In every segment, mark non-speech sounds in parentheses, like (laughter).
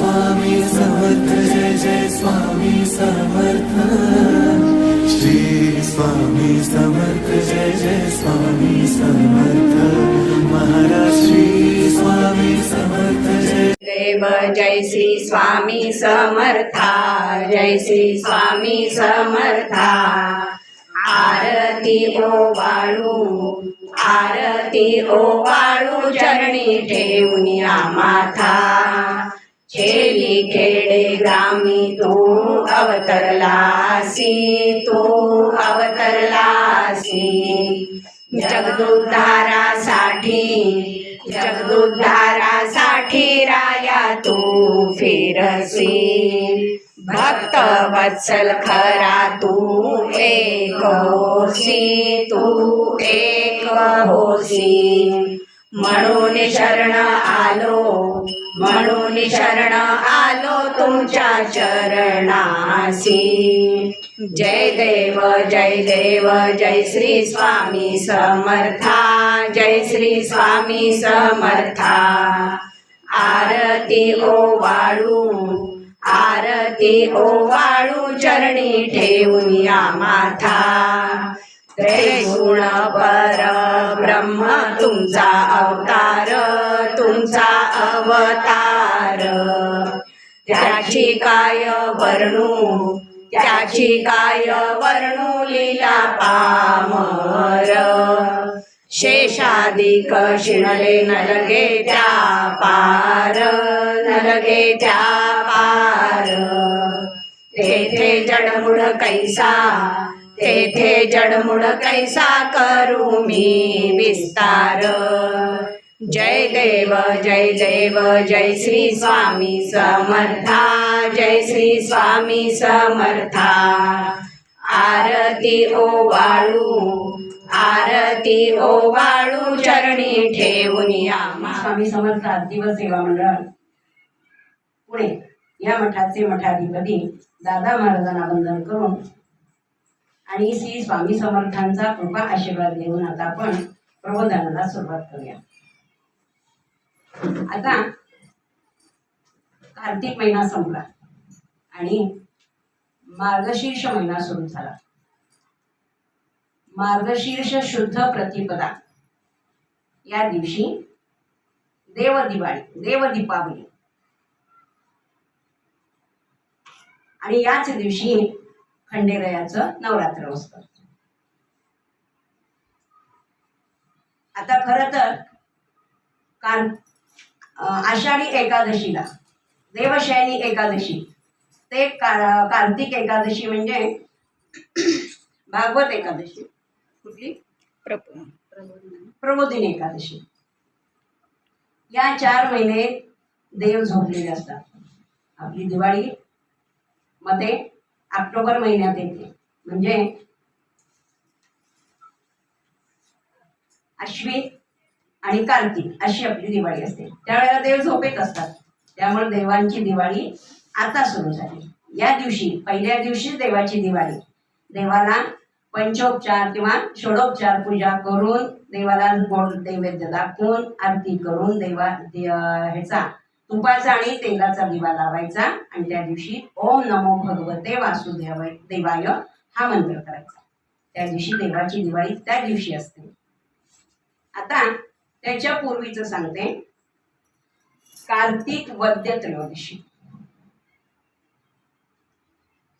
स्वामी समर्थ जय जय स्वामी समर्थ. श्री स्वामी समर्थ जय जय स्वामी समर्थ. महाराज श्री स्वामी समर्थ जय. देव जय श्री स्वामी समर्था जय श्री स्वामी समर्था. आरती ओ ओवाळू आरती ओ ओवाळू चरणी ठेवून या माथा. छेली खेडे ग्रामी तू अवतरलासी तू अवतरलासी. जगदुद्धारासाठी जगदुद्धारासाठी राया तू फिरसी. भक्त वत्सल खरा तू एक होसी तू एक होसी. म्हणून शरण आलो म्हणून शरण आलो तुमच्या चरणासी जय देव जय देव जय श्री स्वामी समर्था जय श्री स्वामी समर्था. आरती वाळू आरती ओवाळू चरणी ठेवून या माथा. त्रिगुण पर ब्रह्म तुमचा अवतार तुमचा अवतार. त्याची काय वर्णू त्याची काय वर्णू लीला पामर. शेषाधिक शिणले नलगे त्या पार नलगे त्या पार. तेथे जडमुड कैसा तेथे जडमुड कैसा करू मी विस्तार. जय देव जय देव जय श्री स्वामी समर्था जय श्री स्वामी समर्था. आरती ओवाळू आरती वाळू चरणी ठेवून या स्वामी समर्थ दिवस सेवा मंडळ पुणे या मठाचे मठाधिपती दादा महाराजांना वंदन करून आणि श्री स्वामी समर्थांचा कृपा आशीर्वाद घेऊन आता आपण प्रबोधनाला सुरुवात करूया. आता कार्तिक महिना संपला आणि मार्गशीर्ष महिना सुरू झाला. मार्गशीर्ष शुद्ध प्रतिपदा. या दिवशी देव दिवाळी देव दीपावली आणि याच दिवशी खंडेरायाचं नवरात्र असतं आता खर तर कार आषाढी एकादशीला देवशयनी एकादशी ते कार्तिक एकादशी म्हणजे (clears throat) भागवत एकादशी. कुठली? प्रबोधिनी एकादशी. या चार महिने देव झोपलेले असतात. आपली दिवाळी मध्ये ऑक्टोबर महिन्यात येते. म्हणजे अश्विन आणि कार्तिक अशी आपली दिवाळी असते. त्यावेळेला देव झोपेत असतात. त्यामुळे देवांची दिवाळी आता सुरू झाली. या दिवशी पहिल्या दिवशी देवाची दिवाळी. देवाला पंचोपचार किंवा षोडोपचार पूजा करून देवाला गोड नैवेद्य दाखवून आरती करून देवा दे- ह्याचा तुपाचा आणि तेलाचा दिवा लावायचा आणि त्या दिवशी ओम नमो भगवते वासुदेव देवाय हा मंत्र करायचा. त्या दिवशी देवाची दिवाळी त्या दिवशी असते. आता त्याच्या पूर्वीच सांगते. कार्तिक वद्य त्रयोदशी.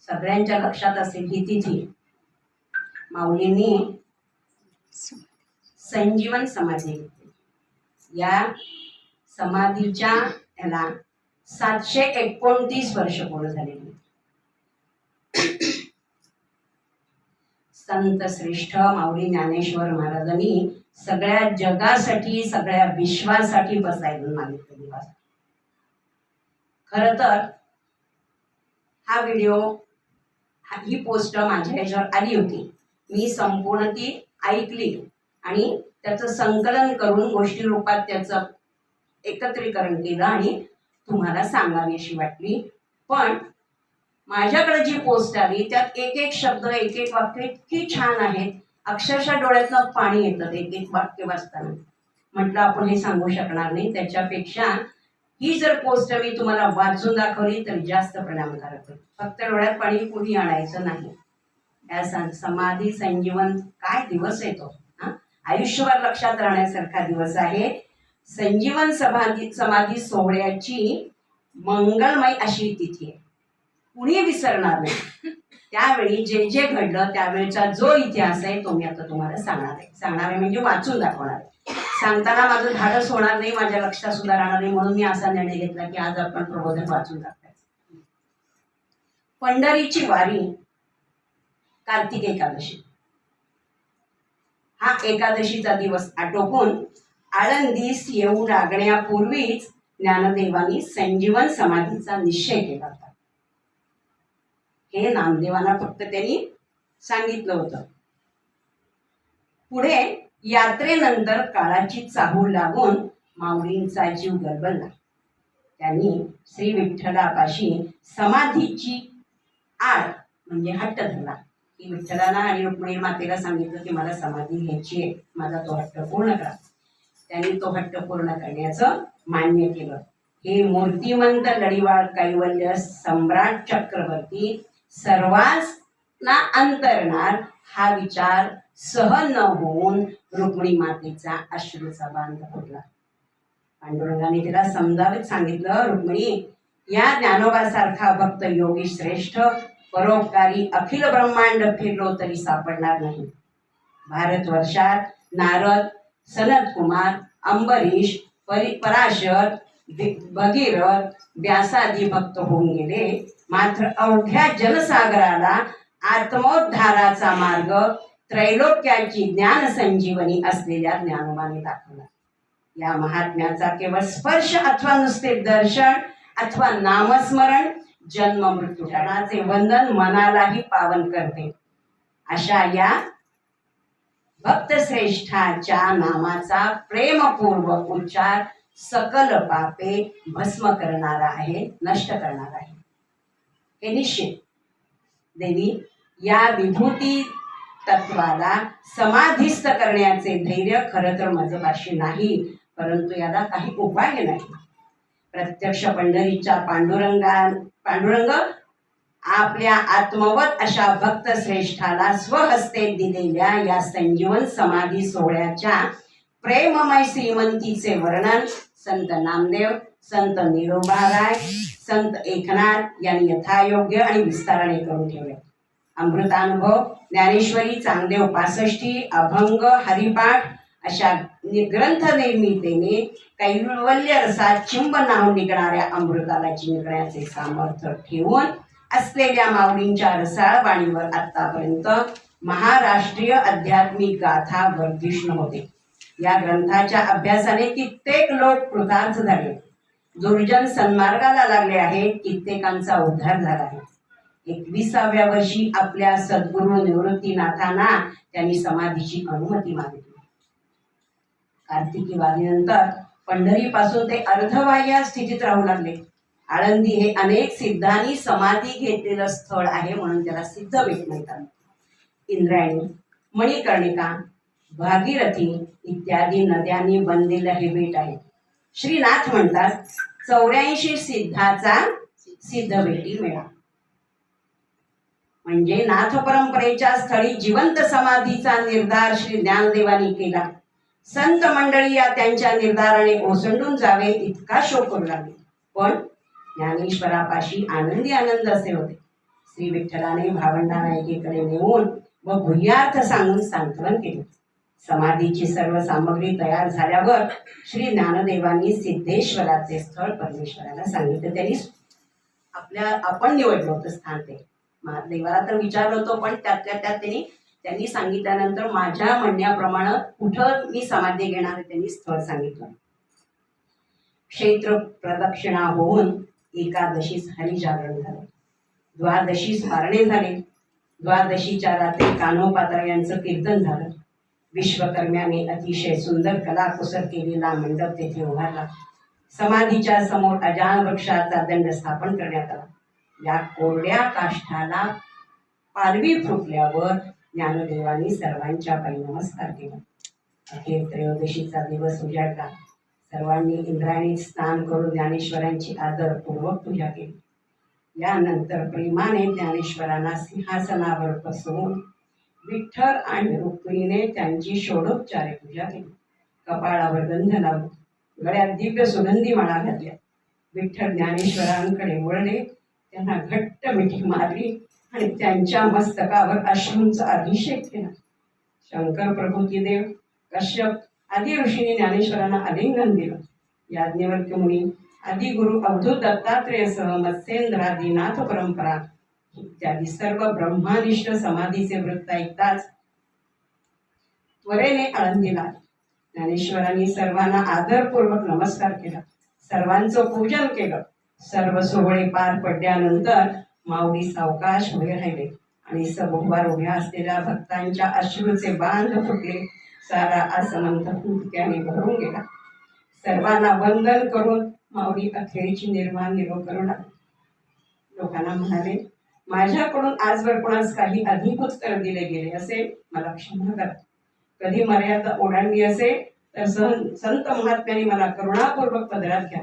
सगळ्यांच्या लक्षात असेल ही तिथी. माऊलींनी संजीवन समाधी या समाधीच्या ह्याला सातशे एकोणतीस वर्ष पूर्ण झालेली. संत श्रेष्ठ माऊली ज्ञानेश्वर महाराजांनी सगळ्या जगासाठी सगळ्या विश्वासाठी बसायला मागितलं दिवस खर तर हा व्हिडिओ ही पोस्ट माझ्या ह्याच्यावर आली होती. मी संपूर्ण ती ऐकली आणि त्याचं संकलन करून गोष्टी रूपात त्याचं एकत्रीकरण केलं आणि तुम्हाला सांगावी अशी वाटली. पण माझ्याकडे जी पोस्ट आली त्यात एक एक शब्द एक एक वाक्य इतकी छान आहेत. अक्षरशः डोळ्यातनं पाणी येतं एक एक वाक्य वाचताना. म्हटलं आपण हे सांगू शकणार नाही. त्याच्यापेक्षा ही जर पोस्ट मी तुम्हाला वाचून दाखवली तर जास्त परिणामकारक होईल. फक्त डोळ्यात पाणी कुणी आणायचं नाही. या समाधी संजीवन काय दिवस येतो हा? आयुष्यभर लक्षात राहण्यासारखा दिवस आहे. संजीवन समाधी समाधी सोहळ्याची मंगलमय अशी तिथी आहे. कुणी विसरणार नाही. त्यावेळी जे जे घडलं त्यावेळचा जो इतिहास आहे तो मी आता तुम्हाला सांगणार आहे. सांगणार आहे म्हणजे वाचून दाखवणार आहे. सांगताना माझं धाडस होणार नाही माझ्या लक्षात सुद्धा राहणार नाही म्हणून मी असा निर्णय घेतला की आज आपण प्रबोधन वाचून दाखवायचं. पंढरीची वारी कार्तिक एकादशी. हा एकादशीचा दिवस आटोपून आळंदीस येऊ लागण्यापूर्वीच ज्ञानदेवानी संजीवन समाधीचा निश्चय केला होता. हे नामदेवांना फक्त त्यांनी सांगितलं होतं. पुढे यात्रेनंतर काळाची चाहूल लागून माऊलींचा जीव गरबडला त्यांनी श्री विठ्ठलापाशी समाधीची आड म्हणजे हट्ट धरला. की विठ्ठलाला आणि रुक्मिणी मातेला सांगितलं की मला समाधी घ्यायची आहे. माझा तो हट्ट पूर्ण करा. त्यांनी तो हट्ट पूर्ण करण्याचं मान्य केलं. हे मूर्तिमंत लढीवाळ कैवल्य सम्राट चक्रवर्ती सर्वांना अंतरणार हा विचार सहन न होऊन रुक्मिणी मातेचा अश्रूचा बांध पडला पांडुरंगाने तिला समजावत सांगितलं रुक्मिणी या ज्ञानोबासारखा भक्त योगी श्रेष्ठ परोपकारी अखिल ब्रह्मांड फिरलो तरी सापडणार नाही. भारतवर्षात नारद सनत कुमार अंबरीश परी पराशर भगीरथ व्यासादी भक्त होऊन गेले. मात्र अवघ्या जनसागराला आत्मोद्धाराचा मार्ग त्रैलोक्याची ज्ञान संजीवनी असलेल्या ज्ञानवाने दाखवला. या महात्म्याचा केवळ स्पर्श अथवा नुसते दर्शन अथवा नामस्मरण जन्म मृत्यू वंदन मनालाही पावन करते. अशा या भक्तश्रेष्ठाच्या नामाचा प्रेमपूर्वक उच्चार सकल पापे भस्म करणारा आहे नष्ट करणारा आहे. हे निश्चित. देवी या विभूती तत्वाला समाधिस्थ करण्याचे धैर्य खरं तर माझं नाही परंतु याला काही उपाय नाही. प्रत्यक्ष पंढरीच्या पांडुरंगा पांडुरंग आपल्या आत्मवत अशा भक्त श्रेष्ठाला स्वहस्ते दिलेल्या या संजीवन समाधी सोहळ्याच्या प्रेममय श्रीमंतीचे वर्णन संत नामदेव संत निरोबाराय संत एकनाथ यांनी यथायोग्य आणि विस्ताराने करून ठेवले. अमृतानुभव ज्ञानेश्वरी चांगदेव पासष्टी अभंग हरिपाठ अशा ग्रंथ निर्मितीने कैवल्य रसात चिंब नाहून निघणाऱ्या अमृताला जिंकण्याचे सामर्थ्य ठेवून असलेल्या माऊलींच्या रसाळ वाणीवर आतापर्यंत महाराष्ट्रीय आध्यात्मिक गाथा वर्धिष्ण होते या ग्रंथाच्या अभ्यासाने कित्येक लोक कृतार्थ झाले. दुर्जन सन्मार्गाला लागले आहेत कित्येकांचा उद्धार झाला आहे. एकविसाव्या वर्षी आपल्या सद्गुरु निवृत्तीनाथांना त्यांनी समाधीची अनुमती मागितली. कार्तिकी वारीनंतर पंढरीपासून ते अर्धवाह्य स्थितीत राहू लागले. आळंदी हे अनेक सिद्धांनी समाधी घेतलेलं स्थळ आहे म्हणून त्याला सिद्ध बेट म्हणतात. इंद्रायणी मणिकर्णिका भागीरथी इत्यादी नद्यांनी बनलेलं हे बेट आहे. श्रीनाथ म्हणतात चौऱ्याऐंशी सिद्धाचा सिद्ध बेटी मेळा. म्हणजे नाथ परंपरेच्या स्थळी जिवंत समाधीचा निर्धार श्री ज्ञानदेवानी केला. संत मंडळी या त्यांच्या निर्धाराने ओसंडून जावे इतका शोक करू लागले. पण ज्ञानेश्वरापाशी आनंदी आनंद असे होते. श्री विठ्ठलाने भावंडांना एकीकडे नेऊन व भूयार्थ सांगून सांत्वन केले. समाधीची सर्व सामग्री तयार झाल्यावर श्री ज्ञानदेवांनी सिद्धेश्वराचे स्थळ परमेश्वराला सांगितलं त्यांनी आपल्या आपण निवडलं होतं स्थान ते. महादेवाला तर विचारलं होतो पण त्यातल्या त्यात त्यांनी त्यांनी सांगितल्यानंतर माझ्या म्हणण्याप्रमाणे कुठं मी समाधी घेणार त्यांनी स्थळ सांगितलं. क्षेत्र प्रदक्षिणा होऊन एकादशीस हरिजागरण झालं. द्वादशीस मारणे झाले. द्वादशीच्या रात्री कान्होपात्रा यांचं कीर्तन झालं. विश्वकर्म्याने अतिशय सुंदर कलाकुसर केलेला मंडप तेथे उभारला. समाधीच्या समोर अजान वृक्षाचा दंड स्थापन करण्यात आला. या कोरड्या काष्ठाला पालवी फुटल्यावर ज्ञानदेवांनी सर्वांच्या पायी नमस्कार केला. अखेर त्रयोदशीचा दिवस उजाडला. सर्वांनी इंद्रायणी स्नान करून ज्ञानेश्वरांची आदरपूर्वक पूजा केली. यानंतर प्रेमाने ज्ञानेश्वरांना सिंहासनावर बसवून विठ्ठल आणि रुक्मिणीने त्यांची षोडोपचारे पूजा केली. कपाळावर गंध लावून गळ्यात दिव्य सुगंधी माळा घातल्या. विठ्ठल ज्ञानेश्वरांकडे वळले त्यांना घट्ट मिठी मारली आणि त्यांच्या मस्तकावर अश्रूंचा अभिषेक केला. शंकर प्रभूती देव कश्यप आदी ऋषीने ज्ञानेश्वरांना आलिंगन दिलं. याज्ञवल्क्य मुनी आदी गुरु अवधूत दत्तात्रेयसह मत्स्येंद्रादी नाथ परंपरा इत्यादी सर्व ब्रह्मानिष्ठ समाधीचे वृत्त ऐकताच त्वरेने आळंदीला ज्ञानेश्वरांनी सर्वांना आदरपूर्वक नमस्कार केला. सर्वांचं पूजन केलं. सर्व सोहळे पार पडल्यानंतर माऊली सावकाश उभे राहिले आणि सभोवार उभ्या असलेल्या भक्तांच्या अश्रूचे बांध फुटले. सारा आसमंत हुंदक्याने भरून गेला. सर्वांना वंदन करून माऊली अखेरीची निर्माण निरो करू लागली लोकांना म्हणाले माझ्याकडून आजवर कोणास काही अधिक उत्तर दिले गेले असेल? मला क्षमा करा. कधी मर्यादा ओलांडली असेल तर सहन संत महात्म्याने मला करुणापूर्वक पदरात घ्या.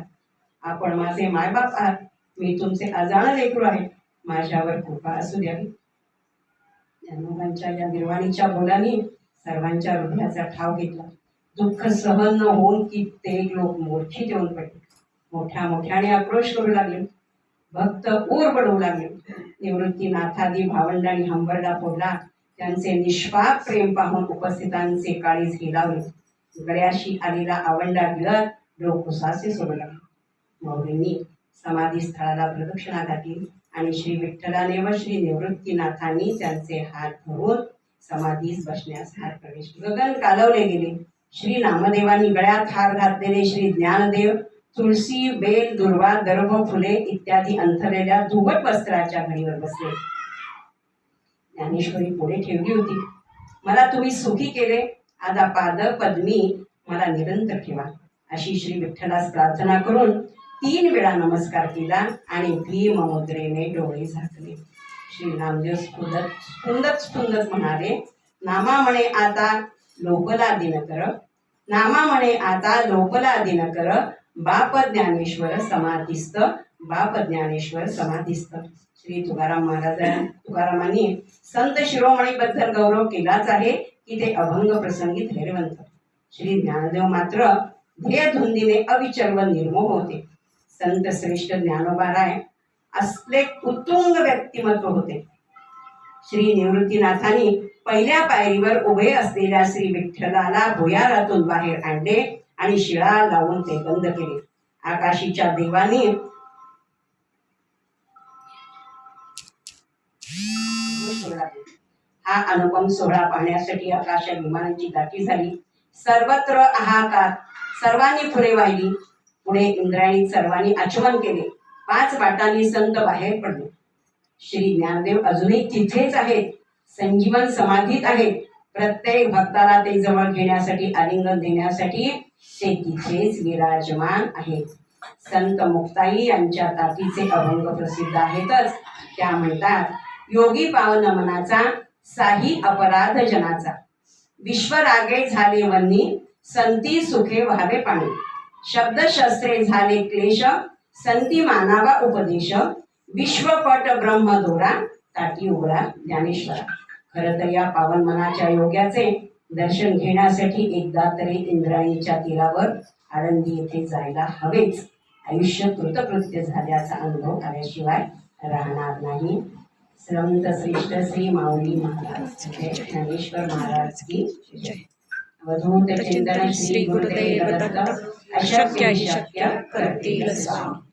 आपण माझे मायबाप आहात. मी तुमचे अजाण लेकरू आहे. माझ्यावर कृपा असू द्यावी. या निर्वाणीच्या बोलांनी सर्वांच्या हृदयाचा ठाव घेतला. दुःख सहन न होऊन कित्येक लोक मोठे येऊन पडले. मोठ्या मोठ्याने आक्रोश करू लागले. भक्त ओर पडवू लागले. निवृत्ती नाथादी भावंडांनी हंबरडा फोडला. त्यांचे निष्पाप प्रेम पाहून उपस्थितांचे काळीज हिलावले. गळ्याशी आलेला आवंडा गिळत लोक उसासे सोडू लागले. मौलींनी समाधी स्थळाला प्रदक्षिणा घातली आणि श्री विठ्ठलाने व श्री निवृत्तीनाथांनी त्यांचे हात धरून समाधीस बसण्यास हार प्रवेश गगन कालवले गेले. श्री नामदेवांनी गळ्यात हार घातलेले श्री ज्ञानदेव तुळशी बेल दुर्वा दर्भ फुले इत्यादी अंथरलेल्या धुवट वस्त्राच्या घडीवर बसले. ज्ञानेश्वरी पुढे ठेवली होती. मला तुम्ही सुखी केले. आता पाद पद्मी मला निरंतर ठेवा. अशी श्री विठ्ठलास प्रार्थना करून तीन वेळा नमस्कार केला आणि भीम मुद्रेने डोळे झाकले. श्री नामदेव सुंदर स्फुंदत स्फुंदत म्हणाले. नामा म्हणे आता लोकला दिनकर. नामा म्हणे आता लोकला दिनकर. बाप ज्ञानेश्वर समाधिस्त बाप ज्ञानेश्वर समाधिस्थ. श्री तुकाराम महाराज तुकारामांनी संत शिरोमणीबद्दल गौरव केलाच आहे की ते अभंग प्रसंगी धैर्यवंत. श्री ज्ञानदेव मात्र ध्येयधुंदीने अविचल व निर्मोह होते. संत श्रेष्ठ ज्ञानोबाराय असले उत्तुंग व्यक्तिमत्व होते. श्री निवृत्तीनाथांनी पहिल्या पायरीवर उभे असलेल्या श्री विठ्ठलाला भुयारातून बाहेर आणले आणि शिळा लावून ते बंद केले. आकाशीच्या देवानी हा अनुपम सोहळा पाहण्यासाठी आकाशात विमानांची दाटी झाली. सर्वत्र हाहाकार सर्वांनी फुले वाहिली. पुढे इंद्रायणी सर्वांनी आचमन केले. पाच वाटांनी संत बाहेर पडले. श्री ज्ञानदेव अजूनही तिथेच आहेत. संजीवन समाधीत आहेत प्रत्येक भक्ताला ते जवळ घेण्यासाठी आलिंगन देण्यासाठी ते तिथेच विराजमान आहेत. संत मुक्ताई यांच्या ताटीचे अभंग प्रसिद्ध आहेतच. त्या म्हणतात योगी पावन मनाचा साही अपराध जनाचा. विश्वरागे झाले वन्नी संती सुखे व्हावे पाणी. शब्दशस्त्रे झाले क्लेश संती मानावा उपदेश विश्वपट ब्रह्मदोरा ताटी उघडा ज्ञानेश्वरा. खरं तर या पावन मनाच्या योग्याचे दर्शन घेण्यासाठी एकदा तरी इंद्रायणीच्या तीरावर आळंदी येथे जायला हवेच. आयुष्य कृतकृत्य झाल्याचा अनुभव आल्याशिवाय राहणार नाही. संत श्रेष्ठ श्री माऊली महाराज. ज्ञानेश्वर महाराज की अवधूत चिंतन श्री गुरुदेव दत्त अशक्य करतील स्वामी.